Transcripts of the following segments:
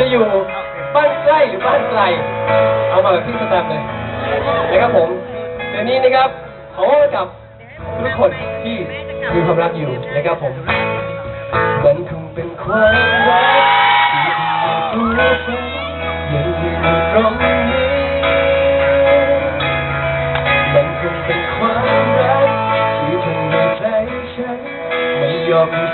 จะอยู่บ้านใกล้หรือบ้านไกล เอามาขึ้นสแตมเลยนะครับผมแต่นี้นะครับขอกับทุกคนที่มีความรักอยู่นะครับผมมันคงเป็นความรักที่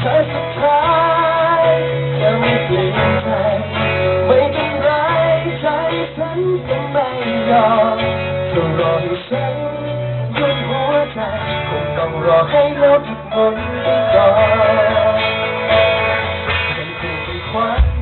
ใต่สุดท้ายจะไม่เปลี่ยนใจไม่เป็นไรใจฉันก็ไม่ยอมจะรอให้ฉันยืนหัวใจคงต้องรอให้โลกหยุดหมุนก่อนฉันคงไป็นควัน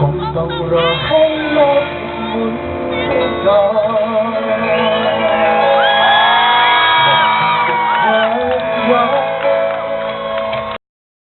คงต้องรอให้โลกหมุนไปก่อ